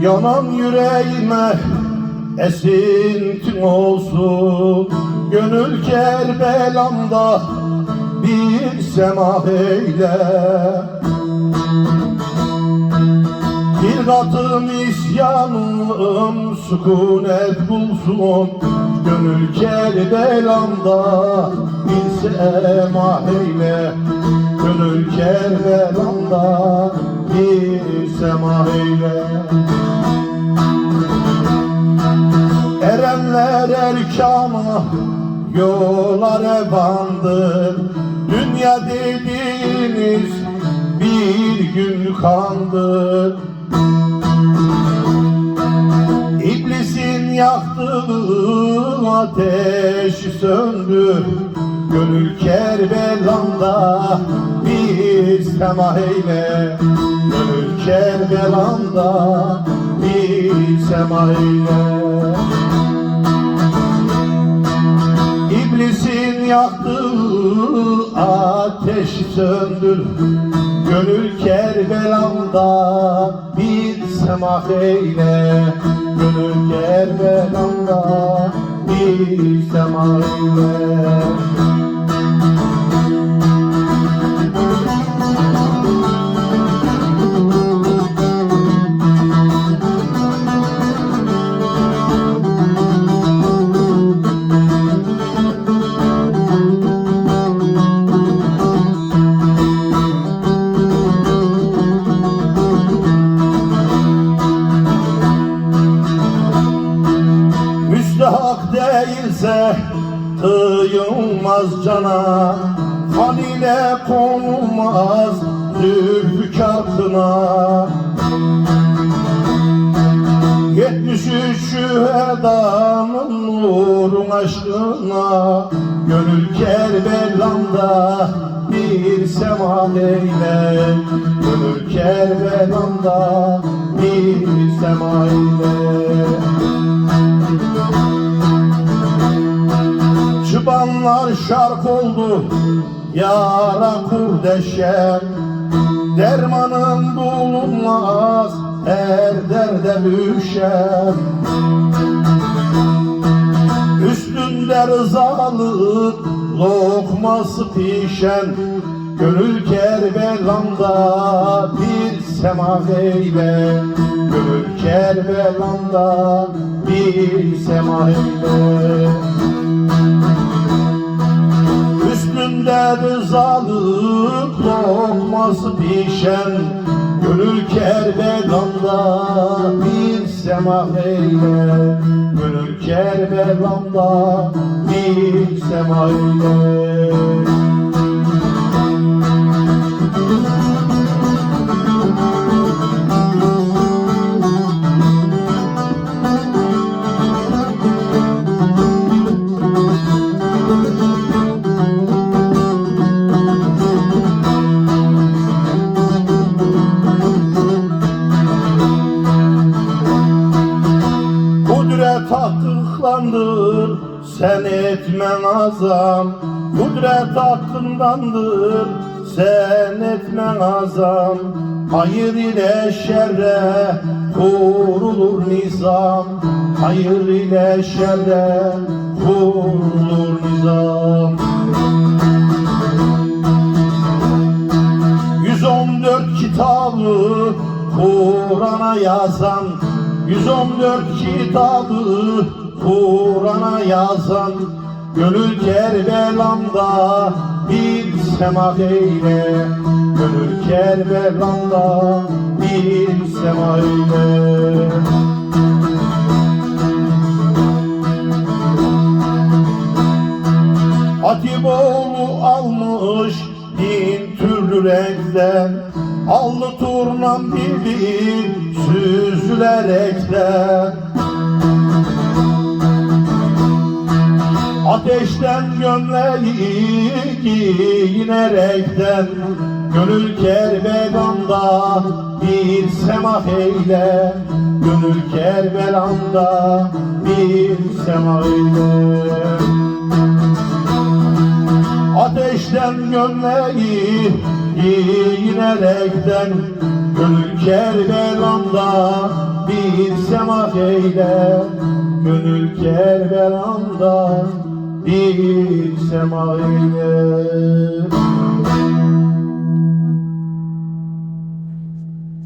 Yanan yüreğime esintin olsun. Gönül Kerbelam'da bir sema eyle. Bir katım isyanım sükunet bulsun. Gönül Kerbelam'da bir sema eyle. Gönül Kerbelam'da bir sema eyle Erenler erkana yola revandır Dünya dediğiniz bir gün kandır. İblisin yaktığı ateşi söndür. Gönül Kerbela'mda bir sema eyle Gönül Kerbela'mda bir sema eyle. İblisin yaktığı ateşi söndür Gönül Kerbela'mda bir sema eyle. Gönül Kerbela'mda bir sema eyle Müstahak değilse kıyılmaz cana Kan ile konulmaz zülfikatına. Yetmiş üç şühedanın nurun aşkına Gönül Kerbela'mda bir sema eyle. Gönül Kerbela'mda bir sema eyle Çıbanlar şark oldu yara kurdeşem Dermanın bulunmaz her derde düşer Üstünde rızalık lokması pişen. Gönül Kerbela'mda bir sema eyle. Gönül Kerbela'mda bir sema eyle Üstünde rızalık lokması pişen. Gönül Kerbela'mda bir sema eyle. Gönül Kerbela'mda bir sema eyle sen etmen azam Kudret hakkındandır. Sen etmen azam Hayır ile şerre kurulur nizam. Hayır ile şerre kurulur nizam. 114 kitabı Kur'an'a yazan 114 kitabı Kur'an'a yazan Gönül Kerbela'mda bir sema eyle. Gönül Kerbela'mda bir sema eyle. Hatipoğlu almış bin türlü yürekten Allı turnam gibi süzülerekten Ateşten gömleği giyinerekten Gönül Kerbela'mda bir semah eyle. Gönül Kerbela'mda bir semah eyle. Ateşten gömleği giyinerekten Gönül Kerbela'mda bir semah eyle. Gönül Kerbela'mda bir semah eyle